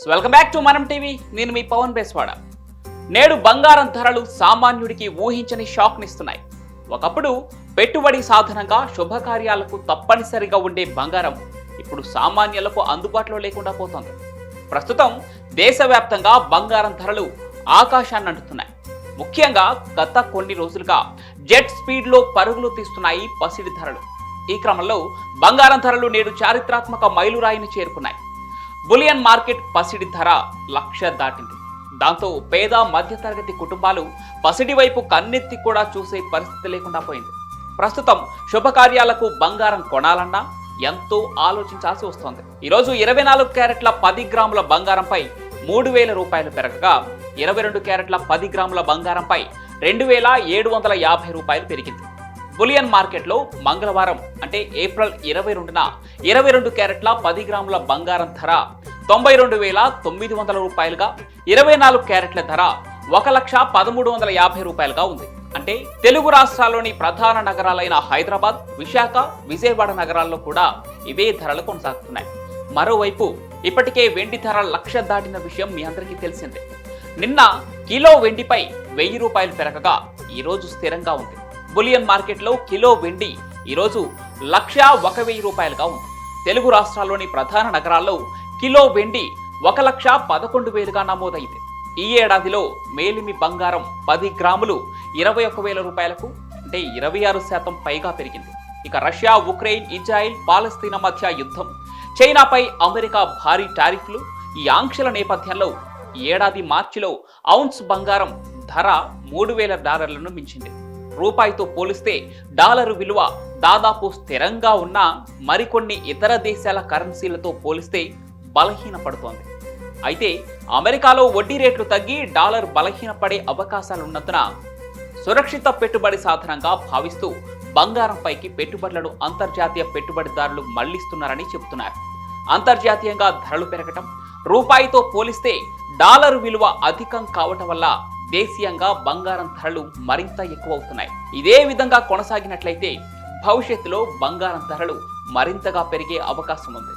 So welcome back to Manam TV నేను మీ పవన్ బేస్వాడ. నేడు బంగారం ధరలు సామాన్యుడికి ఊహించని షాక్నిస్తున్నాయి ఒకప్పుడు పెట్టుబడి సాధనంగా శుభకార్యాలకు తప్పనిసరిగా ఉండే బంగారం ఇప్పుడు సామాన్యులకు అందుబాటులో లేకుండా పోతోంది. ప్రస్తుతం దేశవ్యాప్తంగా బంగారం ధరలు ఆకాశాన్ని అంటుతున్నాయి. ముఖ్యంగా గత కొన్ని రోజులుగా జెట్ స్పీడ్లో పరుగులు తీస్తున్నాయి పసిడి ధరలు. ఈ క్రమంలో బంగారం ధరలు నేడు చారిత్రాత్మక మైలురాయిని చేరుకున్నాయి. బులియన్ మార్కెట్ పసిడి ధర లక్ష దాటింది. దాంతో పేద మధ్యతరగతి కుటుంబాలు పసిడి వైపు కన్నెత్తి కూడా చూసే పరిస్థితి లేకుండా పోయింది. ప్రస్తుతం శుభకార్యాలకు బంగారం కొనాలన్నా ఎంతో ఆలోచించాల్సి వస్తోంది. ఈరోజు ఇరవై నాలుగు క్యారెట్ల పది గ్రాముల బంగారంపై మూడు వేల రూపాయలు పెరగగా ఇరవై రెండు క్యారెట్ల పది గ్రాముల బంగారంపై రెండు వేల ఏడు వందల యాభై రూపాయలు పెరిగింది. బులియన్ మార్కెట్లో మంగళవారం అంటే ఏప్రిల్ ఇరవై రెండున ఇరవై రెండు క్యారెట్ల పది గ్రాముల బంగారం ధర తొంభై రెండు వేల తొమ్మిది వందల రూపాయలుగా ఇరవై నాలుగు క్యారెట్ల ధర ఒక లక్ష పదమూడు వందల యాభై రూపాయలుగా ఉంది. అంటే తెలుగు రాష్ట్రాల్లోని ప్రధాన నగరాలైన హైదరాబాద్ విశాఖ విజయవాడ నగరాల్లో కూడా ఇవే ధరలు కొనసాగుతున్నాయి. మరోవైపు ఇప్పటికే వెండి ధర లక్ష దాటిన విషయం మీ అందరికీ తెలిసిందే. నిన్న కిలో వెండిపై వెయ్యి రూపాయలు పెరగగా ఈరోజు స్థిరంగా ఉంది. బులియన్ మార్కెట్లో కిలో వెండి ఈరోజు లక్ష ఒక వెయ్యి రూపాయలుగా ఉంది. తెలుగు రాష్ట్రాల్లోని ప్రధాన నగరాల్లో కిలో వెండి ఒక లక్ష పదకొండు వేలుగా నమోదైంది. ఈ ఏడాదిలో మేలిమి బంగారం పది గ్రాములు ఇరవై ఒక వేల రూపాయలకు అంటే ఇరవై ఆరు శాతం పైగా పెరిగింది. ఇక రష్యా ఉక్రెయిన్ ఇజ్రాయిల్ పాలస్తీనా మధ్య యుద్ధం. చైనాపై అమెరికా భారీ టారిఫ్లు. ఈ ఆంక్షల నేపథ్యంలో ఏడాది మార్చిలో ఔన్స్ బంగారం ధర మూడు వేల డాలర్లను మించింది. రూపాయితో పోలిస్తే డాలరు విలువ దాదాపు స్థిరంగా ఉన్న మరికొన్ని ఇతర దేశాల కరెన్సీలతో పోలిస్తే బలహీనపడుతోంది. అయితే అమెరికాలో వడ్డీ రేట్లు తగ్గి డాలర్ బలహీనపడే అవకాశాలున్నందున సురక్షిత పెట్టుబడి సాధనంగా భావిస్తూ బంగారంపైకి పెట్టుబడులను అంతర్జాతీయ పెట్టుబడిదారులు మళ్ళిస్తున్నారని చెబుతున్నారు. అంతర్జాతీయంగా ధరలు పెరగటం రూపాయితో పోలిస్తే డాలర్ విలువ అధికం కావటం వల్ల దేశీయంగా బంగారం ధరలు మరింత ఎక్కువ అవుతున్నాయి ఇదే విధంగా కొనసాగినట్లయితే భవిష్యత్తులో బంగారం ధరలు మరింతగా పెరిగే అవకాశం ఉంది